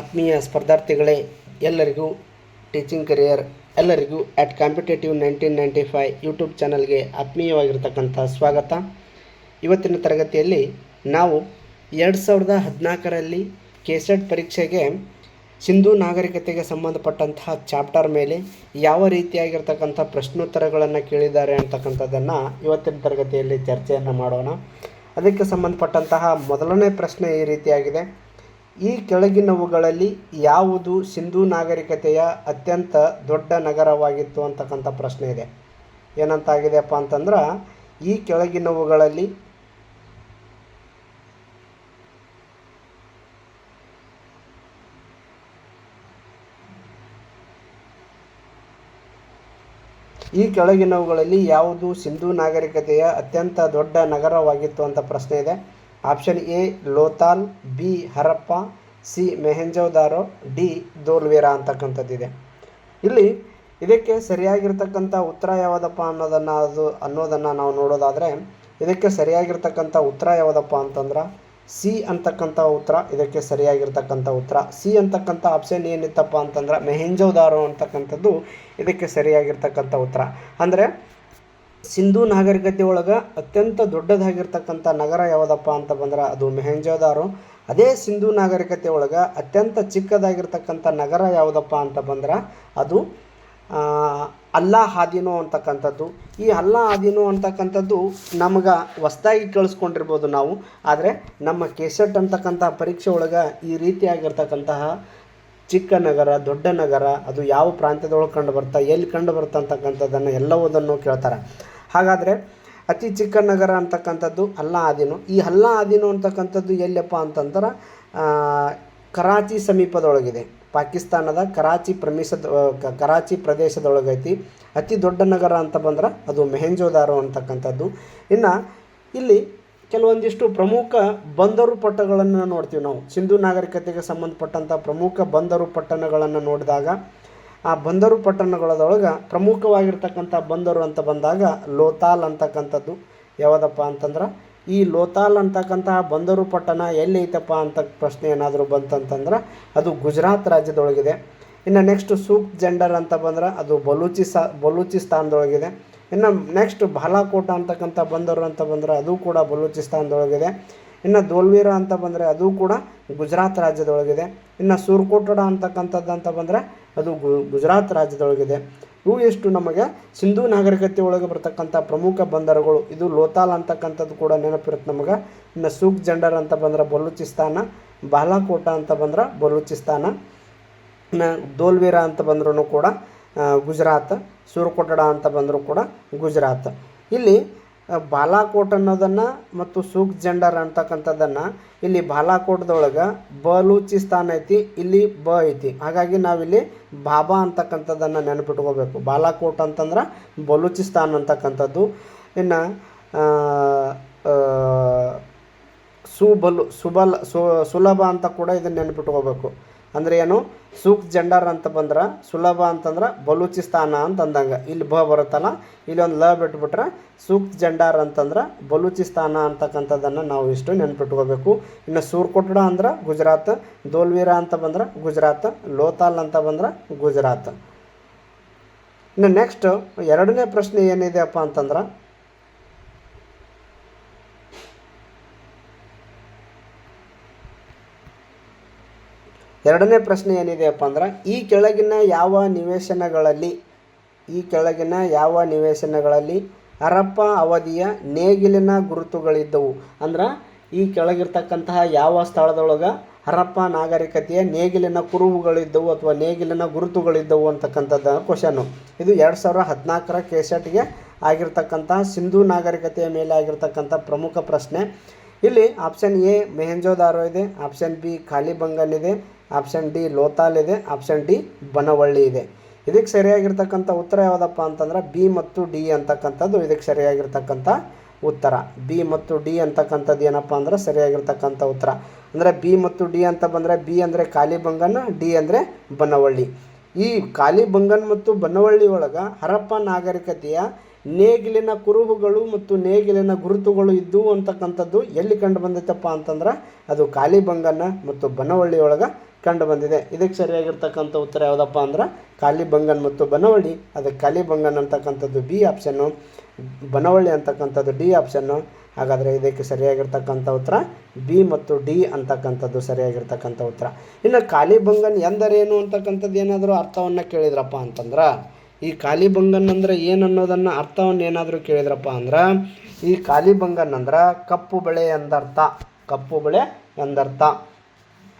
ಆತ್ಮೀಯ ಸ್ಪರ್ಧಾರ್ಥಿಗಳೇ, ಎಲ್ಲರಿಗೂ ಟೀಚಿಂಗ್ ಕರಿಯರ್ ಎಲ್ಲರಿಗೂ at competitive nineteen ninety five YouTube ಚಾನಲ್ಗೆ ಆತ್ಮೀಯವಾಗಿರ್ತಕ್ಕಂಥ ಸ್ವಾಗತ. ಇವತ್ತಿನ ತರಗತಿಯಲ್ಲಿ ನಾವು ಎರಡು ಸಾವಿರದ ಹದಿನಾಲ್ಕರಲ್ಲಿ ಕೆಸೆಟ್ ಪರೀಕ್ಷೆಗೆ ಸಿಂಧೂ ನಾಗರಿಕತೆಗೆ ಸಂಬಂಧಪಟ್ಟಂತಹ ಚಾಪ್ಟರ್ ಮೇಲೆ ಯಾವ ರೀತಿಯಾಗಿರ್ತಕ್ಕಂಥ ಪ್ರಶ್ನೋತ್ತರಗಳನ್ನು ಕೇಳಿದ್ದಾರೆ ಅಂತಕ್ಕಂಥದ್ದನ್ನು ಇವತ್ತಿನ ತರಗತಿಯಲ್ಲಿ ಚರ್ಚೆಯನ್ನು ಮಾಡೋಣ. ಅದಕ್ಕೆ ಸಂಬಂಧಪಟ್ಟಂತಹ ಮೊದಲನೇ ಪ್ರಶ್ನೆ ಈ ರೀತಿಯಾಗಿದೆ. ಈ ಕೆಳಗಿನವುಗಳಲ್ಲಿ ಯಾವುದು ಸಿಂಧೂ ನಾಗರಿಕತೆಯ ಅತ್ಯಂತ ದೊಡ್ಡ ನಗರವಾಗಿತ್ತು ಅಂತಕ್ಕಂಥ ಪ್ರಶ್ನೆ ಇದೆ. ಏನಂತಾಗಿದೆಯಪ್ಪ ಅಂತಂದ್ರೆ, ಈ ಕೆಳಗಿನವುಗಳಲ್ಲಿ ಈ ಕೆಳಗಿನವುಗಳಲ್ಲಿ ಯಾವುದು ಸಿಂಧೂ ನಾಗರಿಕತೆಯ ಅತ್ಯಂತ ದೊಡ್ಡ ನಗರವಾಗಿತ್ತು ಅಂತ ಪ್ರಶ್ನೆ ಇದೆ. Option A, Lothal, B, Harappa, C, Mohenjodaro, D, Dholavira ಅಂತಕ್ಕಂಥದ್ದಿದೆ. ಇಲ್ಲಿ ಇದಕ್ಕೆ ಸರಿಯಾಗಿರ್ತಕ್ಕಂಥ ಉತ್ತರ ಯಾವುದಪ್ಪ ಅನ್ನೋದನ್ನು ಅದು ಅನ್ನೋದನ್ನು ನಾವು ನೋಡೋದಾದರೆ, ಇದಕ್ಕೆ ಸರಿಯಾಗಿರ್ತಕ್ಕಂಥ ಉತ್ತರ ಯಾವುದಪ್ಪ ಅಂತಂದ್ರೆ, ಸಿ ಅಂತಕ್ಕಂಥ ಉತ್ತರ, ಇದಕ್ಕೆ ಸರಿಯಾಗಿರ್ತಕ್ಕಂಥ ಉತ್ತರ. ಸಿ ಅಂತಕ್ಕಂಥ ಆಪ್ಷನ್ ಏನಿತ್ತಪ್ಪ ಅಂತಂದ್ರೆ, ಮೆಹೆಂಜೋದಾರೋ ಅಂತಕ್ಕಂಥದ್ದು ಇದಕ್ಕೆ ಸರಿಯಾಗಿರ್ತಕ್ಕಂಥ ಉತ್ತರ. ಅಂದರೆ ಸಿಂಧೂ ನಾಗರಿಕತೆ ಒಳಗೆ ಅತ್ಯಂತ ದೊಡ್ಡದಾಗಿರ್ತಕ್ಕಂಥ ನಗರ ಯಾವುದಪ್ಪ ಅಂತ ಬಂದ್ರೆ ಅದು ಮೆಹೆಂಜೋದಾರು. ಅದೇ ಸಿಂಧೂ ನಾಗರಿಕತೆ ಒಳಗೆ ಅತ್ಯಂತ ಚಿಕ್ಕದಾಗಿರ್ತಕ್ಕಂಥ ನಗರ ಯಾವುದಪ್ಪ ಅಂತ ಬಂದ್ರೆ ಅದು ಅಲ್ಲಾ ಹಾದಿನೋ ಅಂತಕ್ಕಂಥದ್ದು. ಈ ಅಲ್ಲಾ ಹಾದಿನೋ ಅಂತಕ್ಕಂಥದ್ದು ನಮ್ಗೆ ಹೊಸ್ದಾಗಿ ಕೇಳಿಸ್ಕೊಂಡಿರ್ಬೋದು ನಾವು. ಆದರೆ ನಮ್ಮ ಕೆಸೆಟ್ ಅಂತಕ್ಕಂಥ ಪರೀಕ್ಷೆ ಒಳಗೆ ಈ ರೀತಿಯಾಗಿರ್ತಕ್ಕಂತಹ ಚಿಕ್ಕ ನಗರ, ದೊಡ್ಡ ನಗರ, ಅದು ಯಾವ ಪ್ರಾಂತ್ಯದೊಳಗೆ ಕಂಡು ಬರ್ತಾ, ಎಲ್ಲಿ ಕಂಡು ಬರುತ್ತೆ ಅಂತಕ್ಕಂಥದ್ದನ್ನು ಎಲ್ಲವುದನ್ನು ಕೇಳ್ತಾರೆ. ಹಾಗಾದರೆ ಅತಿ ಚಿಕ್ಕ ನಗರ ಅಂತಕ್ಕಂಥದ್ದು ಅಲ್ಲ ಆದಿನು. ಈ ಹಲ್ಲ ಆದಿನು ಅಂತಕ್ಕಂಥದ್ದು ಎಲ್ಲಪ್ಪ ಅಂತಂದ್ರೆ ಕರಾಚಿ ಸಮೀಪದೊಳಗಿದೆ. ಪಾಕಿಸ್ತಾನದ ಕರಾಚಿ ಪ್ರಮೇಶದ ಕರಾಚಿ ಪ್ರದೇಶದೊಳಗೈತಿ. ಅತಿ ದೊಡ್ಡ ನಗರ ಅಂತ ಬಂದ್ರೆ ಅದು ಮೆಹೆಂಜೋದಾರೋ ಅಂತಕ್ಕಂಥದ್ದು. ಇನ್ನು ಇಲ್ಲಿ ಕೆಲವೊಂದಿಷ್ಟು ಪ್ರಮುಖ ಬಂದರು ಪಟ್ಟಗಳನ್ನು ನೋಡ್ತೀವಿ ನಾವು. ಸಿಂಧೂ ನಾಗರಿಕತೆಗೆ ಸಂಬಂಧಪಟ್ಟಂಥ ಪ್ರಮುಖ ಬಂದರು ಪಟ್ಟಣಗಳನ್ನು ನೋಡಿದಾಗ, ಆ ಬಂದರು ಪಟ್ಟಣಗಳದೊಳಗೆ ಪ್ರಮುಖವಾಗಿರ್ತಕ್ಕಂಥ ಬಂದರು ಅಂತ ಬಂದಾಗ ಲೋತಾಲ್ ಅಂತಕ್ಕಂಥದ್ದು. ಯಾವುದಪ್ಪ ಅಂತಂದ್ರೆ, ಈ ಲೋತಾಲ್ ಅಂತಕ್ಕಂತಹ ಬಂದರು ಪಟ್ಟಣ ಎಲ್ಲಿ ಐತಪ್ಪ ಅಂತ ಪ್ರಶ್ನೆ ಏನಾದರೂ ಬಂತಂತಂದ್ರೆ, ಅದು ಗುಜರಾತ್ ರಾಜ್ಯದೊಳಗಿದೆ. ಇನ್ನು ನೆಕ್ಸ್ಟ್ ಸೂಕ್ ಜೆಂಡರ್ ಅಂತ ಬಂದ್ರೆ, ಅದು ಬಲೂಚಿಸ್ತಾ ಬಲೂಚಿಸ್ತಾನದೊಳಗಿದೆ. ಇನ್ನು ನೆಕ್ಸ್ಟ್ ಬಾಲಾಕೋಟ ಅಂತಕ್ಕಂಥ ಬಂದರು ಅಂತ ಬಂದರೆ ಅದು ಕೂಡ ಬಲೂಚಿಸ್ತಾನದೊಳಗಿದೆ. ಇನ್ನು ದೋಲ್ವೀರ ಅಂತ ಬಂದರೆ ಅದು ಕೂಡ ಗುಜರಾತ್ ರಾಜ್ಯದೊಳಗಿದೆ. ಇನ್ನು ಸೂರ್ಕೋಟಡ ಅಂತಕ್ಕಂಥದ್ದು ಅಂತ ಬಂದರೆ ಅದು ಗುಜರಾತ್ ರಾಜ್ಯದೊಳಗಿದೆ. ಇವು ಎಷ್ಟು ನಮಗೆ ಸಿಂಧೂ ನಾಗರಿಕತೆ ಒಳಗೆ ಬರ್ತಕ್ಕಂಥ ಪ್ರಮುಖ ಬಂದರುಗಳು. ಇದು ಲೋತಾಲ್ ಅಂತಕ್ಕಂಥದ್ದು ಕೂಡ ನೆನಪಿರುತ್ತೆ ನಮಗೆ. ಇನ್ನು ಸೂಕ್ ಜಂಡರ್ ಅಂತ ಬಂದರೆ ಬಲೂಚಿಸ್ತಾನ, ಬಾಲಾಕೋಟ ಅಂತ ಬಂದ್ರೆ ಬಲೂಚಿಸ್ತಾನ, ಇನ್ನು ದೋಲ್ವೀರ ಅಂತ ಬಂದ್ರೂ ಕೂಡ ಗುಜರಾತ್. ಸೂರ್ಕೋಟಡ ಅಂತ ಬಂದರೂ ಕೂಡ ಗುಜರಾತ್. ಇಲ್ಲಿ ಬಾಲಾಕೋಟ್ ಅನ್ನೋದನ್ನು ಮತ್ತು ಸೂಕ್ ಜೆಂಡರ್ ಅಂತಕ್ಕಂಥದ್ದನ್ನು ಇಲ್ಲಿ ಬಾಲಾಕೋಟ್ದೊಳಗೆ ಬಲೂಚಿಸ್ತಾನ್ ಐತಿ, ಇಲ್ಲಿ ಬ ಐತಿ. ಹಾಗಾಗಿ ನಾವಿಲ್ಲಿ ಬಾಬಾ ಅಂತಕ್ಕಂಥದ್ದನ್ನು ನೆನಪಿಟ್ಕೋಬೇಕು. ಬಾಲಾಕೋಟ್ ಅಂತಂದ್ರೆ ಬಲೂಚಿಸ್ತಾನ್ ಅಂತಕ್ಕಂಥದ್ದು. ಇನ್ನು ಸುಬಲು, ಸುಬಲ್ ಸುಲಭ ಅಂತ ಕೂಡ ಇದನ್ನು ನೆನಪಿಟ್ಕೋಬೇಕು. ಅಂದರೆ ಏನು? ಸೂಕ್ ಜಂಡರ್ ಅಂತ ಬಂದ್ರೆ ಸುಲಭ ಅಂತಂದ್ರೆ ಬಲೂಚಿಸ್ತಾನ ಅಂತ ಅಂದಂಗೆ. ಇಲ್ಲಿ ಬ ಬರುತ್ತಲ್ಲ ಒಂದು ಲ ಬಿಟ್ಬಿಟ್ರೆ ಸೂಕ್ ಜಂಡಾರ್ ಅಂತಂದ್ರೆ ಬಲೂಚಿಸ್ತಾನ ಅಂತಕ್ಕಂಥದ್ದನ್ನು ನಾವು ಇಷ್ಟು ನೆನ್ಪಿಟ್ಕೋಬೇಕು. ಇನ್ನು ಸೂರ್ಕೊಟ್ಡ ಅಂದ್ರೆ ಗುಜರಾತ್, ದೋಲ್ವೀರ ಅಂತ ಬಂದ್ರೆ ಗುಜರಾತ್, ಲೋತಾಲ್ ಅಂತ ಬಂದ್ರೆ ಗುಜರಾತ್. ಇನ್ನು ನೆಕ್ಸ್ಟ್ ಎರಡನೇ ಪ್ರಶ್ನೆ ಏನಿದೆಯಪ್ಪ ಅಂತಂದ್ರೆ ಎರಡನೇ ಪ್ರಶ್ನೆ ಏನಿದೆಯಪ್ಪ ಅಂದ್ರೆ, ಈ ಕೆಳಗಿನ ಯಾವ ನಿವೇಶನಗಳಲ್ಲಿ, ಈ ಕೆಳಗಿನ ಯಾವ ನಿವೇಶನಗಳಲ್ಲಿ ಹರಪ್ಪ ಅವಧಿಯ ನೇಗಿಲಿನ ಗುರುತುಗಳಿದ್ದವು? ಅಂದ್ರೆ, ಈ ಕೆಳಗಿರ್ತಕ್ಕಂತಹ ಯಾವ ಸ್ಥಳದೊಳಗೆ ಹರಪ್ಪ ನಾಗರಿಕತೆಯ ನೇಗಿಲಿನ ಕುರುಹುಗಳಿದ್ದವು ಅಥವಾ ನೇಗಿಲಿನ ಗುರುತುಗಳಿದ್ದವು ಅಂತಕ್ಕಂಥದ್ದು ಕ್ವಶನ್ನು ಇದು ಎರಡು ಸಾವಿರ ಹದಿನಾಲ್ಕರ ಕೆಸೆಟ್ಗೆ ಆಗಿರ್ತಕ್ಕಂತಹ ಸಿಂಧೂ ನಾಗರಿಕತೆಯ ಮೇಲೆ ಆಗಿರ್ತಕ್ಕಂಥ ಪ್ರಮುಖ ಪ್ರಶ್ನೆ. ಇಲ್ಲಿ ಆಪ್ಷನ್ ಎ ಮೆಹೆಂಜೋದಾರೋ ಇದೆ. ಆಪ್ಷನ್ ಬಿ ಖಾಲಿ ಬಂಗಲ್ ಇದೆ. ಆಪ್ಷನ್ ಡಿ ಲೋತಾಲ್ ಇದೆ, ಆಪ್ಷನ್ ಡಿ ಬನವಳ್ಳಿ ಇದೆ. ಇದಕ್ಕೆ ಸರಿಯಾಗಿರ್ತಕ್ಕಂಥ ಉತ್ತರ ಯಾವುದಪ್ಪ ಅಂತಂದ್ರೆ ಬಿ ಮತ್ತು ಡಿ ಅಂತಕ್ಕಂಥದ್ದು ಇದಕ್ಕೆ ಸರಿಯಾಗಿರ್ತಕ್ಕಂಥ ಉತ್ತರ. ಬಿ ಮತ್ತು ಡಿ ಅಂತಕ್ಕಂಥದ್ದು ಏನಪ್ಪ ಅಂದ್ರೆ ಸರಿಯಾಗಿರ್ತಕ್ಕಂಥ ಉತ್ತರ. ಅಂದರೆ ಬಿ ಮತ್ತು ಡಿ ಅಂತ ಬಂದರೆ ಬಿ ಅಂದರೆ ಕಾಲಿಬಂಗನ್, ಡಿ ಅಂದರೆ ಬನವಳ್ಳಿ. ಈ ಕಾಲಿಬಂಗನ್ ಮತ್ತು ಬನವಳ್ಳಿ ಒಳಗೆ ಹರಪ್ಪ ನಾಗರಿಕತೆಯ ನೇಗಿಲಿನ ಕುರುಹುಗಳು ಮತ್ತು ನೇಗಿಲಿನ ಗುರುತುಗಳು ಇದ್ದವು ಅಂತಕ್ಕಂಥದ್ದು ಎಲ್ಲಿ ಕಂಡು ಬಂದೈತಪ್ಪ ಅಂತಂದ್ರೆ ಅದು ಕಾಲಿಬಂಗನ ಮತ್ತು ಬನವಳ್ಳಿ ಒಳಗೆ ಕಂಡು ಬಂದಿದೆ. ಇದಕ್ಕೆ ಸರಿಯಾಗಿರ್ತಕ್ಕಂಥ ಉತ್ತರ ಯಾವುದಪ್ಪ ಅಂದ್ರೆ ಕಾಲಿಬಂಗನ್ ಮತ್ತು ಬನವಳ್ಳಿ. ಅದು ಕಾಲಿಬಂಗನ್ ಅಂತಕ್ಕಂಥದ್ದು ಬಿ ಆಪ್ಷನ್ನು ಬನವಳ್ಳಿ ಅಂತಕ್ಕಂಥದ್ದು ಡಿ ಆಪ್ಷನ್ನು ಹಾಗಾದರೆ ಇದಕ್ಕೆ ಸರಿಯಾಗಿರ್ತಕ್ಕಂಥ ಉತ್ತರ ಬಿ ಮತ್ತು ಡಿ ಅಂತಕ್ಕಂಥದ್ದು ಸರಿಯಾಗಿರ್ತಕ್ಕಂಥ ಉತ್ತರ. ಇನ್ನು ಕಾಲಿಬಂಗನ್ ಎಂದರೇನು ಅಂತಕ್ಕಂಥದ್ದು ಏನಾದರೂ ಅರ್ಥವನ್ನು ಕೇಳಿದ್ರಪ್ಪ ಅಂತಂದ್ರೆ ಈ ಕಾಲಿಬಂಗನ್ ಅಂದ್ರೆ ಏನು ಅನ್ನೋದನ್ನು ಅರ್ಥವನ್ನು ಏನಾದರೂ ಕೇಳಿದ್ರಪ್ಪ ಅಂದ್ರೆ, ಈ ಕಾಲಿಬಂಗನ್ ಅಂದ್ರೆ ಕಪ್ಪು ಬೆಳೆ ಎಂದರ್ಥ. ಕಪ್ಪು ಬೆಳೆ ಎಂದರ್ಥ.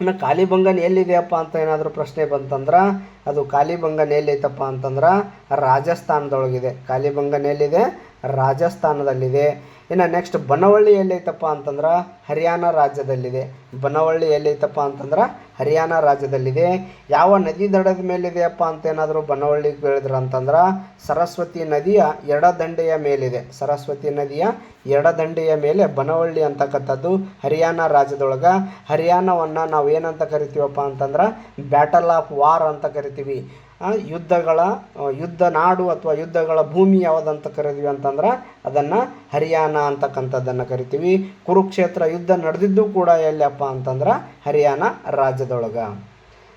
ಇನ್ನು ಕಾಲಿಬಂಗನ್ ಎಲ್ಲಿದೆಯಪ್ಪ ಅಂತ ಏನಾದರೂ ಪ್ರಶ್ನೆ ಬಂತಂದ್ರೆ, ಅದು ಕಾಲಿಬಂಗನ್ ಎಲ್ಲೈತಪ್ಪ ಅಂತಂದ್ರೆ ರಾಜಸ್ಥಾನದೊಳಗಿದೆ. ಕಾಲಿಬಂಗನ್ ಎಲ್ಲಿದೆ? ರಾಜಸ್ಥಾನದಲ್ಲಿದೆ. ಇನ್ನು ನೆಕ್ಸ್ಟ್ ಬನವಳ್ಳಿ ಎಲ್ಲೈತಪ್ಪ ಅಂತಂದ್ರೆ ಹರಿಯಾಣ ರಾಜ್ಯದಲ್ಲಿದೆ. ಬನವಳ್ಳಿ ಎಲ್ಲೈತಪ್ಪ ಅಂತಂದ್ರೆ ಹರಿಯಾಣ ರಾಜ್ಯದಲ್ಲಿದೆ. ಯಾವ ನದಿ ದಡದ ಮೇಲಿದೆಯಪ್ಪ ಅಂತ ಏನಾದರೂ ಬನವಳ್ಳಿ ಕೇಳಿದ್ರೆ ಅಂತಂದ್ರೆ ಸರಸ್ವತಿ ನದಿಯ ಎಡದಂಡೆಯ ಮೇಲಿದೆ. ಸರಸ್ವತಿ ನದಿಯ ಎಡದಂಡೆಯ ಮೇಲೆ ಬನವಳ್ಳಿ ಅಂತಕ್ಕಂಥದ್ದು ಹರಿಯಾಣ ರಾಜ್ಯದೊಳಗೆ. ಹರಿಯಾಣವನ್ನು ನಾವು ಏನಂತ ಕರಿತೀವಪ್ಪ ಅಂತಂದ್ರೆ ಬ್ಯಾಟಲ್ ಆಫ್ ವಾರ್ ಅಂತ ಕರಿತೀವಿ. ಯುದ್ಧಗಳ ಯುದ್ಧ ನಾಡು ಅಥವಾ ಯುದ್ಧಗಳ ಭೂಮಿ ಯಾವುದಂತ ಕರಿತೀವಿ ಅಂತಂದ್ರೆ ಅದನ್ನು ಹರಿಯಾಣ ಅಂತಕ್ಕಂಥದ್ದನ್ನು ಕರಿತೀವಿ. ಕುರುಕ್ಷೇತ್ರ ಯುದ್ಧ ನಡೆದಿದ್ದು ಕೂಡ ಎಲ್ಲಪ್ಪ ಅಂತಂದ್ರೆ ಹರಿಯಾಣ ರಾಜ್ಯದೊಳಗೆ.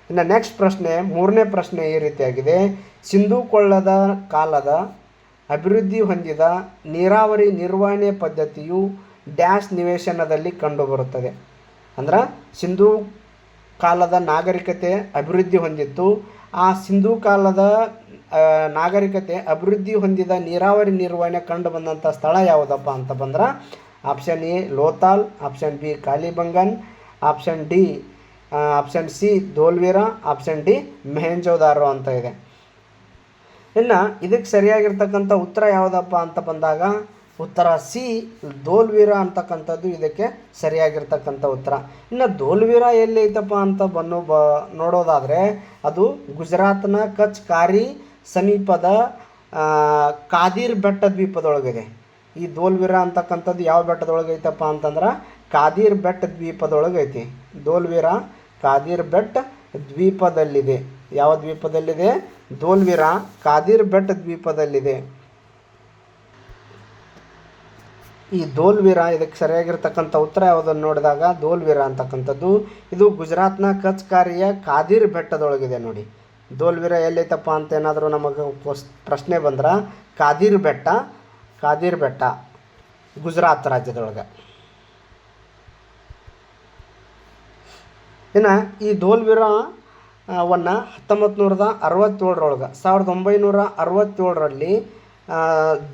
ಇನ್ನು ನೆಕ್ಸ್ಟ್ ಪ್ರಶ್ನೆ, ಮೂರನೇ ಪ್ರಶ್ನೆ ಈ ರೀತಿಯಾಗಿದೆ. ಸಿಂಧೂ ಕೊಳ್ಳದ ಕಾಲದ ಅಭಿವೃದ್ಧಿ ಹೊಂದಿದ ನೀರಾವರಿ ನಿರ್ವಹಣೆ ಪದ್ಧತಿಯು ಡ್ಯಾಶ್ ನಿವೇಶನದಲ್ಲಿ ಕಂಡುಬರುತ್ತದೆ. ಅಂದ್ರೆ ಸಿಂಧೂ ಕಾಲದ ನಾಗರಿಕತೆ ಅಭಿವೃದ್ಧಿ ಹೊಂದಿತ್ತು. ಆ ಸಿಂಧೂ ಕಾಲದ ನಾಗರಿಕತೆ ಅಭಿವೃದ್ಧಿ ಹೊಂದಿದ ನೀರಾವರಿ ನಿರ್ವಹಣೆ ಕಂಡು ಬಂದಂಥ ಸ್ಥಳ ಯಾವುದಪ್ಪ ಅಂತ ಬಂದ್ರೆ option A Lothal option B Kalibangan option D option C Dholavira option D Mohenjodaro ಅಂತ ಇದೆ. ಇನ್ನು ಇದಕ್ಕೆ ಸರಿಯಾಗಿರ್ತಕ್ಕಂಥ ಉತ್ತರ ಯಾವುದಪ್ಪ ಅಂತ ಬಂದಾಗ ಉತ್ತರ ಸಿ ಧೋಲ್ವೀರ ಅಂತಕ್ಕಂಥದ್ದು ಇದಕ್ಕೆ ಸರಿಯಾಗಿರ್ತಕ್ಕಂಥ ಉತ್ತರ. ಇನ್ನು ಧೋಲ್ವೀರ ಎಲ್ಲಿ ಐತಪ್ಪ ಅಂತ ಬನ್ನು, ಬ, ನೋಡೋದಾದರೆ ಅದು ಗುಜರಾತ್ನ ಕಚ್ ಕಾರಿ ಸಮೀಪದ ಕಾದಿರ್ ಬೆಟ್ಟ ದ್ವೀಪದೊಳಗಿದೆ. ಈ ಧೋಲ್ವೀರ ಅಂತಕ್ಕಂಥದ್ದು ಯಾವ ಬೆಟ್ಟದೊಳಗೆ ಐತಪ್ಪ ಅಂತಂದ್ರೆ ಕಾದಿರ್ ಬೆಟ್ಟ ದ್ವೀಪದೊಳಗೈತಿ ಕಾದಿರ್ ಬೆಟ್ಟ ದ್ವೀಪದಲ್ಲಿದೆ. ಯಾವ ದ್ವೀಪದಲ್ಲಿದೆ? ಧೋಲ್ವೀರ ಕಾದಿರ್ ಬೆಟ್ಟ ದ್ವೀಪದಲ್ಲಿದೆ. ಈ ಧೋಲ್ವೀರ ಇದಕ್ಕೆ ಸರಿಯಾಗಿರ್ತಕ್ಕಂಥ ಉತ್ತರ ಯಾವುದನ್ನು ನೋಡಿದಾಗ ಧೋಲ್ವೀರ ಅಂತಕ್ಕಂಥದ್ದು. ಇದು ಗುಜರಾತ್ನ ಕಚ್ ಕಾರಿಯ ಕಾದಿರ್ ಬೆಟ್ಟದೊಳಗಿದೆ ನೋಡಿ. ಧೋಲ್ವೀರ ಎಲ್ಲೈತಪ್ಪ ಅಂತ ಏನಾದರೂ ನಮಗೆ ಪ್ರಶ್ನೆ ಬಂದ್ರೆ? ಕಾದಿರ್ ಬೆಟ್ಟ ಕಾದಿರ್ ಬೆಟ್ಟ, ಗುಜರಾತ್ ರಾಜ್ಯದೊಳಗೆ. ಇನ್ನು ಈ ಧೋಲ್ವೀರವನ್ನು ಹತ್ತೊಂಬತ್ತು ನೂರದ ಅರವತ್ತೇಳರೊಳಗೆ, ಸಾವಿರದ ಒಂಬೈನೂರ ಅರವತ್ತೇಳರಲ್ಲಿ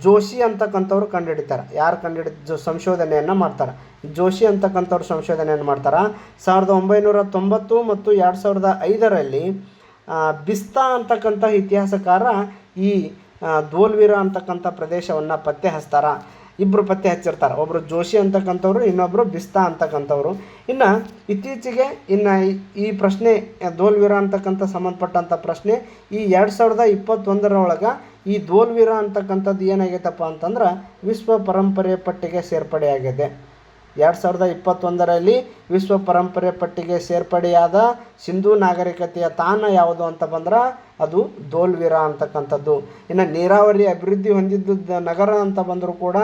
ಜೋಶಿ ಅಂತಕ್ಕಂಥವ್ರು ಕಂಡುಹಿಡಿತಾರೆ ಯಾರು ಕಂಡುಹಿಡಿದ ಜೋ, ಸಂಶೋಧನೆಯನ್ನು ಮಾಡ್ತಾರೆ. ಜೋಶಿ ಅಂತಕ್ಕಂಥವ್ರು ಸಂಶೋಧನೆಯನ್ನು ಮಾಡ್ತಾರೆ. ಸಾವಿರದ ಒಂಬೈನೂರ ತೊಂಬತ್ತು ಮತ್ತು ಎರಡು ಸಾವಿರದ ಐದರಲ್ಲಿ ಬಿಸ್ತಾ ಅಂತಕ್ಕಂಥ ಇತಿಹಾಸಕಾರ ಈ ಧೋಲ್ವೀರ ಅಂತಕ್ಕಂಥ ಪ್ರದೇಶವನ್ನು ಪತ್ತೆ ಹಚ್ತಾರ. ಇಬ್ಬರು ಪತ್ತೆ ಹಚ್ಚಿರ್ತಾರೆ. ಒಬ್ಬರು ಜೋಶಿ ಅಂತಕ್ಕಂಥವ್ರು ಇನ್ನೊಬ್ಬರು ಬಿಸ್ತಾ ಅಂತಕ್ಕಂಥವ್ರು. ಇನ್ನು ಇತ್ತೀಚೆಗೆ ಇನ್ನು ಈ- ಪ್ರಶ್ನೆ ಧೋಲ್ವೀರ ಅಂತಕ್ಕಂಥ ಸಂಬಂಧಪಟ್ಟಂಥ ಪ್ರಶ್ನೆ, ಈ ಎರಡು ಸಾವಿರದ ಇಪ್ಪತ್ತೊಂದರೊಳಗೆ ಈ ಧೋಲ್ವೀರ ಅಂತಕ್ಕಂಥದ್ದು ಏನಾಗೈತಪ್ಪ ಅಂತಂದ್ರೆ ವಿಶ್ವ ಪರಂಪರೆ ಪಟ್ಟಿಗೆ ಸೇರ್ಪಡೆಯಾಗಿದೆ. ಎರಡು ಸಾವಿರದ ಇಪ್ಪತ್ತೊಂದರಲ್ಲಿ ವಿಶ್ವ ಪರಂಪರೆ ಪಟ್ಟಿಗೆ ಸೇರ್ಪಡೆಯಾದ ಸಿಂಧೂ ನಾಗರಿಕತೆಯ ತಾಣ ಯಾವುದು ಅಂತ ಬಂದ್ರೆ ಅದು ಧೋಲ್ವೀರ ಅಂತಕ್ಕಂಥದ್ದು. ಇನ್ನು ನೀರಾವರಿ ಅಭಿವೃದ್ಧಿ ಹೊಂದಿದ್ದು ನಗರ ಅಂತ ಬಂದರೂ ಕೂಡ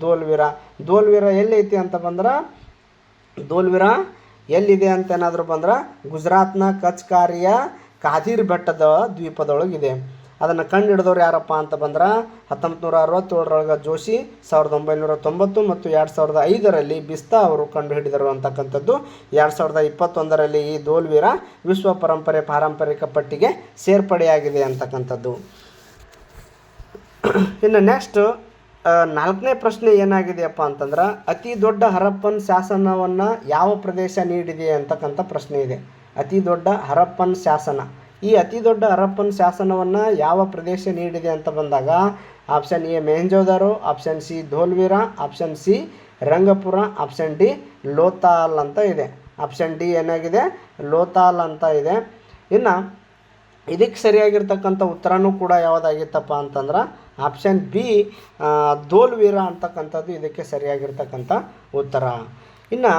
ಧೋಲ್ವೀರ ಧೋಲ್ವೀರ ಎಲ್ಲೈತಿ ಅಂತ ಬಂದ್ರೆ? ಧೋಲ್ವೀರ ಎಲ್ಲಿದೆ ಅಂತ ಏನಾದರೂ ಬಂದ್ರೆ? ಗುಜರಾತ್ನ ಕಚ್ಕಾರಿಯ ಕಾದಿರ್ ಬೆಟ್ಟದ ದ್ವೀಪದೊಳಗಿದೆ. ಅದನ್ನು ಕಂಡು ಹಿಡಿದವ್ರು ಯಾರಪ್ಪ ಅಂತ ಬಂದ್ರೆ ಹತ್ತೊಂಬತ್ತು ನೂರ ಅರವತ್ತೇಳರೊಳಗೆ ಜೋಶಿ ಸಾವಿರದ ಒಂಬೈನೂರ ತೊಂಬತ್ತು ಮತ್ತು ಎರಡು ಸಾವಿರದ ಐದರಲ್ಲಿ ಬಿಸ್ತಾ ಅವರು ಕಂಡು ಹಿಡಿದರು ಅಂತಕ್ಕಂಥದ್ದು. ಎರಡು ಸಾವಿರದ ಇಪ್ಪತ್ತೊಂದರಲ್ಲಿ ಈ ದೋಲ್ವೀರ ವಿಶ್ವ ಪರಂಪರೆ ಪಾರಂಪರಿಕ ಪಟ್ಟಿಗೆ ಸೇರ್ಪಡೆಯಾಗಿದೆ ಅಂತಕ್ಕಂಥದ್ದು. ಇನ್ನು ನೆಕ್ಸ್ಟ್ ನಾಲ್ಕನೇ ಪ್ರಶ್ನೆ ಏನಾಗಿದೆಯಪ್ಪ ಅಂತಂದ್ರೆ ಅತಿ ದೊಡ್ಡ ಹರಪ್ಪನ್ ಶಾಸನವನ್ನು ಯಾವ ಪ್ರದೇಶ ನೀಡಿದೆ ಅಂತಕ್ಕಂಥ ಪ್ರಶ್ನೆ ಇದೆ. ಅತಿ ದೊಡ್ಡ ಹರಪ್ಪನ್ ಶಾಸನ. ಈ ಅತಿ ದೊಡ್ಡ ಹರಪ್ಪನ ಶಾಸನವನ್ನು ಯಾವ ಪ್ರದೇಶ ನೀಡಿದೆ ಅಂತ ಬಂದಾಗ option A Mohenjodaro, option C Dholavira, option C Rangpur, option D Lothal ಅಂತ ಇದೆ. ಆಪ್ಷನ್ ಡಿ ಏನಾಗಿದೆ? ಲೋತಾಲ್ ಅಂತ ಇದೆ. ಇನ್ನು ಇದಕ್ಕೆ ಸರಿಯಾಗಿರ್ತಕ್ಕಂಥ ಉತ್ತರನೂ ಕೂಡ ಯಾವುದಾಗಿತ್ತಪ್ಪ ಅಂತಂದ್ರೆ ಆಪ್ಷನ್ ಬಿ ಧೋಲ್ವೀರ ಅಂತಕ್ಕಂಥದ್ದು ಇದಕ್ಕೆ ಸರಿಯಾಗಿರ್ತಕ್ಕಂಥ ಉತ್ತರ. ಇನ್ನು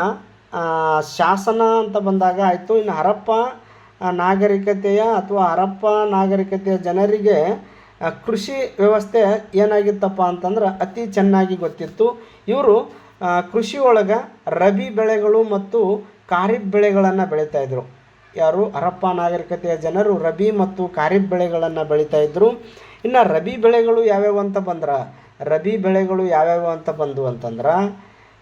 ಶಾಸನ ಅಂತ ಬಂದಾಗ ಆಯಿತು. ಇನ್ನು ಹರಪ್ಪ ನಾಗರಿಕತೆಯ ಅಥವಾ ಹರಪ್ಪ ನಾಗರಿಕತೆಯ ಜನರಿಗೆ ಕೃಷಿ ವ್ಯವಸ್ಥೆ ಏನಾಗಿತ್ತಪ್ಪ ಅಂತಂದ್ರೆ ಅತಿ ಚೆನ್ನಾಗಿ ಗೊತ್ತಿತ್ತು. ಇವರು ಕೃಷಿ ಒಳಗೆ ರಬಿ ಬೆಳೆಗಳು ಮತ್ತು ಖಾರಿಫ್ ಬೆಳೆಗಳನ್ನು ಬೆಳೀತಾ ಇದ್ರು. ಯಾರು? ಹರಪ್ಪ ನಾಗರಿಕತೆಯ ಜನರು ರಬಿ ಮತ್ತು ಖಾರಿಫ್ ಬೆಳೆಗಳನ್ನು ಬೆಳೀತಾ ಇದ್ರು. ಇನ್ನು ರಬಿ ಬೆಳೆಗಳು ಯಾವ್ಯಾವು ಅಂತ ಬಂದ್ರೆ, ರಬಿ ಬೆಳೆಗಳು ಯಾವ್ಯಾವು ಅಂತ ಬಂದು ಅಂತಂದ್ರೆ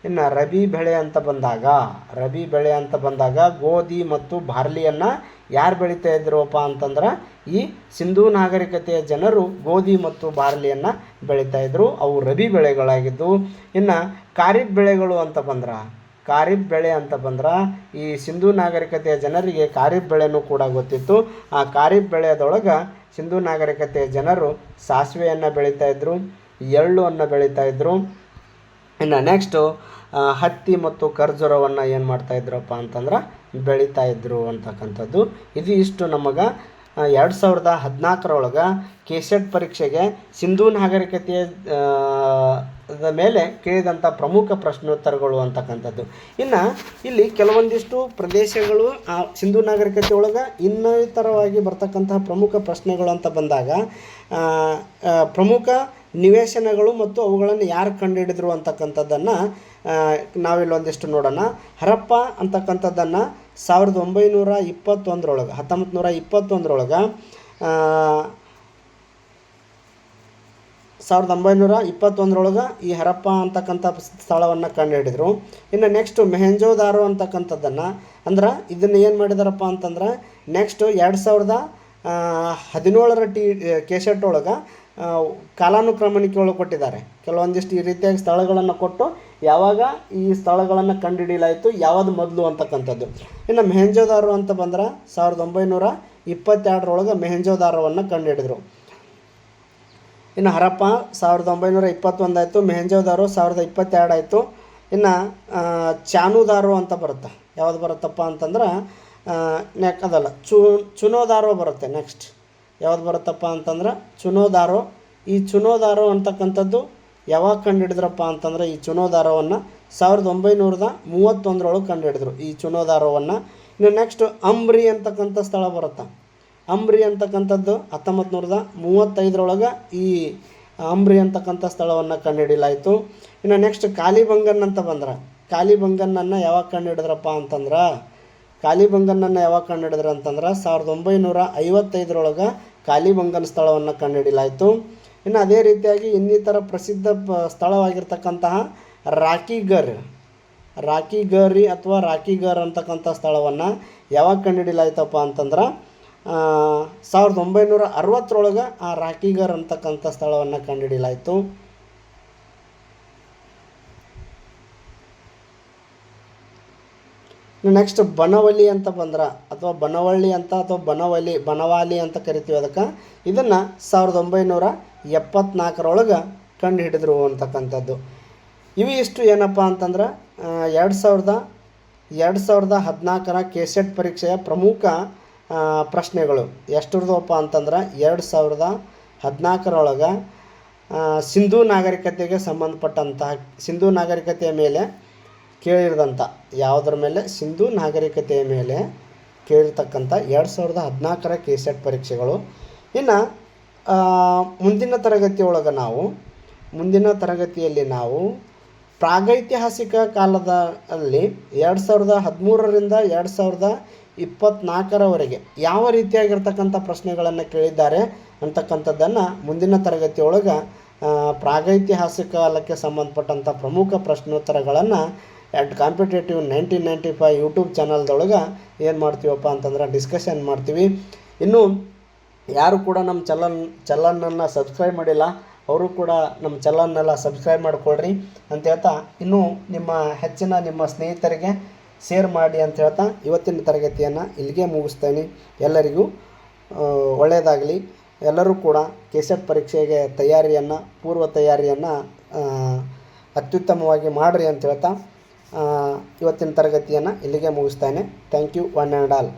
ಇನ್ನು ರಬಿ ಬೆಳೆ ಅಂತ ಬಂದಾಗ, ರಬಿ ಬೆಳೆ ಅಂತ ಬಂದಾಗ ಗೋಧಿ ಮತ್ತು ಬಾರ್ಲಿಯನ್ನು ಯಾರು ಬೆಳೀತಾ ಇದ್ರಪ್ಪ ಅಂತಂದ್ರೆ ಈ ಸಿಂಧೂ ನಾಗರಿಕತೆಯ ಜನರು ಗೋಧಿ ಮತ್ತು ಬಾರ್ಲಿಯನ್ನು ಬೆಳೀತಾ ಇದ್ರು. ಅವು ರಬಿ ಬೆಳೆಗಳಾಗಿದ್ದು. ಇನ್ನು ಖಾರಿಫ್ ಬೆಳೆಗಳು ಅಂತ ಬಂದ್ರೆ, ಖಾರಿಫ್ ಬೆಳೆ ಅಂತ ಬಂದ್ರೆ ಈ ಸಿಂಧೂ ನಾಗರಿಕತೆಯ ಜನರಿಗೆ ಖಾರಿಫ್ ಬೆಳೆನೂ ಕೂಡ ಗೊತ್ತಿತ್ತು. ಆ ಖಾರಿಫ್ ಬೆಳೆಯದೊಳಗೆ ಸಿಂಧೂ ನಾಗರಿಕತೆಯ ಜನರು ಸಾಸಿವೆಯನ್ನು ಬೆಳೀತಾ ಇದ್ರು ಅನ್ನ ಬೆಳೀತಾ ಇದ್ರು. ಇನ್ನು ನೆಕ್ಸ್ಟು ಹತ್ತಿ ಮತ್ತು ಖರ್ಜೂರವನ್ನು ಏನು ಮಾಡ್ತಾ ಇದ್ರಪ್ಪ ಅಂತಂದ್ರೆ ಬೆಳೀತಾ ಇದ್ರು ಅಂತಕ್ಕಂಥದ್ದು. ಇದು ಇಷ್ಟು ನಮಗೆ ಎರಡು ಸಾವಿರದ ಹದಿನಾಲ್ಕರೊಳಗೆ ಕೆ ಸೆಟ್ ಪರೀಕ್ಷೆಗೆ ಸಿಂಧೂ ನಾಗರಿಕತೆಯ ಆ, ದ ಮೇಲೆ ಕೇಳಿದಂಥ ಪ್ರಮುಖ ಪ್ರಶ್ನೋತ್ತರಗಳು ಅಂತಕ್ಕಂಥದ್ದು. ಇನ್ನು ಇಲ್ಲಿ ಕೆಲವೊಂದಿಷ್ಟು ಪ್ರದೇಶಗಳು ಆ ಸಿಂಧೂ ನಾಗರಿಕತೆ ಒಳಗೆ ಇನ್ನಿತರವಾಗಿ ಬರ್ತಕ್ಕಂತಹ ಪ್ರಮುಖ ಪ್ರಶ್ನೆಗಳು ಅಂತ ಬಂದಾಗ ಪ್ರಮುಖ ನಿವೇಶನಗಳು ಮತ್ತು ಅವುಗಳನ್ನು ಯಾರು ಕಂಡುಹಿಡಿದ್ರು ಅಂತಕ್ಕಂಥದ್ದನ್ನು ನಾವಿಲ್ಲೊಂದಿಷ್ಟು ನೋಡೋಣ. ಹರಪ್ಪ ಅಂತಕ್ಕಂಥದ್ದನ್ನು ಸಾವಿರದ ಒಂಬೈನೂರ ಇಪ್ಪತ್ತೊಂದರೊಳಗೆ ಹತ್ತೊಂಬತ್ತು ನೂರ ಇಪ್ಪತ್ತೊಂದರೊಳಗೆ ಸಾವಿರದ ಒಂಬೈನೂರ ಇಪ್ಪತ್ತೊಂದರೊಳಗೆ ಈ ಹರಪ್ಪ ಅಂತಕ್ಕಂಥ ಸ್ಥಳವನ್ನು ಕಂಡುಹಿಡಿದ್ರು. ಇನ್ನು ನೆಕ್ಸ್ಟು ಮೆಹೆಂಜೋದಾರೋ ಅಂತಕ್ಕಂಥದ್ದನ್ನು, ಅಂದ್ರೆ ಇದನ್ನು ಏನು ಮಾಡಿದಾರಪ್ಪ ಅಂತಂದ್ರೆ ನೆಕ್ಸ್ಟು ಎರಡು ಸಾವಿರದ ಹದಿನೇಳರ ಟಿ ಕೆಶೆಟ್ ಒಳಗೆ ಕಾಲಾನುಕ್ರಮಣಿಕೆ ಒಳಗೆ ಕೊಟ್ಟಿದ್ದಾರೆ. ಕೆಲವೊಂದಿಷ್ಟು ಈ ರೀತಿಯಾಗಿ ಸ್ಥಳಗಳನ್ನು ಕೊಟ್ಟು, ಯಾವಾಗ ಈ ಸ್ಥಳಗಳನ್ನು ಕಂಡುಹಿಡಿಯಲಾಯಿತು, ಯಾವುದು ಮೊದಲು ಅಂತಕ್ಕಂಥದ್ದು. ಇನ್ನು ಮೆಹೆಂಜೋದಾರು ಅಂತ ಬಂದ್ರೆ ಸಾವಿರದ ಒಂಬೈನೂರ ಇಪ್ಪತ್ತೆರಡರೊಳಗೆ ಮೆಹೆಂಜೋದಾರವನ್ನು ಕಂಡುಹಿಡಿದ್ರು. ಇನ್ನು ಹರಪ್ಪ ಸಾವಿರದ ಒಂಬೈನೂರ ಇಪ್ಪತ್ತೊಂದಾಯಿತು, ಮೆಹಂಜೋದಾರು ಸಾವಿರದ ಇಪ್ಪತ್ತೆರಡು ಆಯಿತು ಇನ್ನು ಚಾನುದಾರು ಅಂತ ಬರುತ್ತೆ. ಯಾವುದು ಬರುತ್ತಪ್ಪ ಅಂತಂದ್ರೆ ನೆಕ್ ಅದಲ್ಲ, ಚು, ಚುನೋದಾರೋ ಬರುತ್ತೆ ನೆಕ್ಸ್ಟ್ ಯಾವ್ದು ಬರುತ್ತಪ್ಪ ಅಂತಂದ್ರೆ, ಚುನೋದಾರೋ. ಈ ಚುನೋದಾರೋ ಅಂತಕ್ಕಂಥದ್ದು ಯಾವಾಗ ಕಂಡುಹಿಡಿದ್ರಪ್ಪ ಅಂತಂದ್ರೆ, ಈ ಚುನೋದಾರವನ್ನು ಸಾವಿರದ ಒಂಬೈನೂರದ ಮೂವತ್ತೊಂದರೊಳಗೆ ಕಂಡುಹಿಡಿದ್ರು, ಈ ಚುನೋದಾರವನ್ನು. ಇನ್ನು ನೆಕ್ಸ್ಟ್ ಅಂಬ್ರಿ ಅಂತಕ್ಕಂಥ ಸ್ಥಳ ಬರುತ್ತೆ. ಅಂಬ್ರಿ ಅಂತಕ್ಕಂಥದ್ದು ಹತ್ತೊಂಬತ್ತು ನೂರದ ಮೂವತ್ತೈದರೊಳಗೆ ಈ ಅಂಬ್ರಿ ಅಂತಕ್ಕಂಥ ಸ್ಥಳವನ್ನು ಕಂಡುಹಿಡಿಯಲಾಯಿತು. ಇನ್ನು ನೆಕ್ಸ್ಟ್ ಕಾಲಿಬಂಗನ್ ಅಂತ ಬಂದ್ರೆ. ಕಾಲಿಬಂಗನನ್ನು ಯಾವಾಗ ಕಂಡುಹಿಡಿದ್ರಪ್ಪ ಅಂತಂದ್ರೆ ಕಾಲಿಬಂಗನನ್ನು ಯಾವಾಗ ಕಂಡುಹಿಡಿದ್ರು ಅಂತಂದ್ರೆ ಸಾವಿರದ ಒಂಬೈನೂರ ಐವತ್ತೈದರೊಳಗೆ ಕಾಲಿಬಂಗನ್ ಸ್ಥಳವನ್ನು ಕಂಡುಹಿಡಿಯಲಾಯಿತು. ಇನ್ನು ಅದೇ ರೀತಿಯಾಗಿ ಇನ್ನಿತರ ಪ್ರಸಿದ್ಧ ಪ ಸ್ಥಳವಾಗಿರ್ತಕ್ಕಂತಹ ರಾಕಿಗರ್ ರಾಕಿಗರಿ ಅಥವಾ ರಾಕಿಗರ್ ಅಂತಕ್ಕಂಥ ಸ್ಥಳವನ್ನು ಯಾವಾಗ ಕಂಡುಹಿಡಿಯಲಾಯ್ತಪ್ಪ ಅಂತಂದ್ರೆ ಸಾವಿರದ ಒಂಬೈನೂರ ಅರವತ್ತರೊಳಗೆ ಆ ರಾಕಿಗರ್ ಅಂತಕ್ಕಂಥ ಸ್ಥಳವನ್ನು ಕಂಡುಹಿಡಿಯಲಾಯಿತು. ನೆಕ್ಸ್ಟ್ ಬನವಲಿ ಅಂತ ಬಂದ್ರೆ, ಅಥವಾ ಬನವಳ್ಳಿ ಅಂತ, ಅಥವಾ ಬನವಲಿ ಬನವಾಲಿ ಅಂತ ಕರಿತೀವಿ ಅದಕ್ಕೆ, ಇದನ್ನು ಸಾವಿರದ ಒಂಬೈನೂರ ಎಪ್ಪತ್ನಾಲ್ಕರೊಳಗೆ ಕಂಡು ಹಿಡಿದ್ರು ಅಂತಕ್ಕಂಥದ್ದು. ಇವು ಇಷ್ಟು ಏನಪ್ಪ ಅಂತಂದ್ರೆ ಎರಡು ಸಾವಿರದ ಎರಡು ಸಾವಿರದ ಹದಿನಾಲ್ಕರ ಕೆಸೆಟ್ ಪರೀಕ್ಷೆಯ ಪ್ರಮುಖ ಪ್ರಶ್ನೆಗಳು. ಎಷ್ಟಿರ್ದವಪ್ಪ ಅಂತಂದ್ರೆ ಎರಡು ಸಾವಿರದ ಹದಿನಾಲ್ಕರೊಳಗೆ ಸಿಂಧೂ ನಾಗರಿಕತೆಗೆ ಸಂಬಂಧಪಟ್ಟಂತಹ ಸಿಂಧೂ ನಾಗರಿಕತೆಯ ಮೇಲೆ ಕೇಳಿರ್ದಂಥ ಯಾವುದರ ಮೇಲೆ? ಸಿಂಧೂ ನಾಗರಿಕತೆಯ ಮೇಲೆ ಕೇಳಿರ್ತಕ್ಕಂಥ ಎರಡು ಸಾವಿರದ ಹದಿನಾಲ್ಕರ ಕೆ ಸೆಟ್ ಪರೀಕ್ಷೆಗಳು. ಇನ್ನು ಮುಂದಿನ ತರಗತಿಯೊಳಗೆ ನಾವು, ಮುಂದಿನ ತರಗತಿಯಲ್ಲಿ ನಾವು ಪ್ರಾಗೈತಿಹಾಸಿಕ ಕಾಲದಲ್ಲಿ ಎರಡು ಸಾವಿರದ ಹದಿಮೂರರಿಂದ ಎರಡು ಸಾವಿರದ ಇಪ್ಪತ್ತ್ನಾಲ್ಕರವರೆಗೆ ಯಾವ ರೀತಿಯಾಗಿರ್ತಕ್ಕಂಥ ಪ್ರಶ್ನೆಗಳನ್ನು ಕೇಳಿದ್ದಾರೆ ಅಂತಕ್ಕಂಥದ್ದನ್ನು ಮುಂದಿನ ತರಗತಿಯೊಳಗೆ ಪ್ರಾಗೈತಿಹಾಸಿಕ ಕಾಲಕ್ಕೆ ಸಂಬಂಧಪಟ್ಟಂಥ ಪ್ರಮುಖ ಪ್ರಶ್ನೋತ್ತರಗಳನ್ನು at competitive nineteen ninety five YouTube ಚಾನಲ್ದೊಳಗೆ ಏನು ಮಾಡ್ತೀವಪ್ಪ ಅಂತಂದ್ರೆ ಡಿಸ್ಕಷನ್ ಮಾಡ್ತೀವಿ. ಇನ್ನು ಯಾರು ಕೂಡ ನಮ್ಮ ಚಲನ್ ಚಲನನ್ನು ಸಬ್ಸ್ಕ್ರೈಬ್ ಮಾಡಿಲ್ಲ, ಅವರು ಕೂಡ ನಮ್ಮ ಚಲನ್ನೆಲ್ಲ ಸಬ್ಸ್ಕ್ರೈಬ್ ಮಾಡಿಕೊಳ್ರಿ ಅಂತ ಹೇಳ್ತಾ ಇನ್ನೂ ನಿಮ್ಮ ಹೆಚ್ಚಿನ ನಿಮ್ಮ ಸ್ನೇಹಿತರಿಗೆ ಶೇರ್ ಮಾಡಿ ಅಂತ ಹೇಳ್ತಾ ಇವತ್ತಿನ ತರಗತಿಯನ್ನು ಇಲ್ಲಿಗೆ ಮುಗಿಸ್ತೇನೆ. ಎಲ್ಲರಿಗೂ ಒಳ್ಳೆಯದಾಗಲಿ. ಎಲ್ಲರೂ ಕೂಡ ಕೆಸೆಟ್ ಪರೀಕ್ಷೆಗೆ ತಯಾರಿಯನ್ನು, ಪೂರ್ವ ತಯಾರಿಯನ್ನು ಅತ್ಯುತ್ತಮವಾಗಿ ಮಾಡಿರಿ ಅಂತ ಹೇಳ್ತಾ ಇವತ್ತಿನ ತರಗತಿಯನ್ನು ಇಲ್ಲಿಗೆ ಮುಗಿಸ್ತೇನೆ. Thank you one and all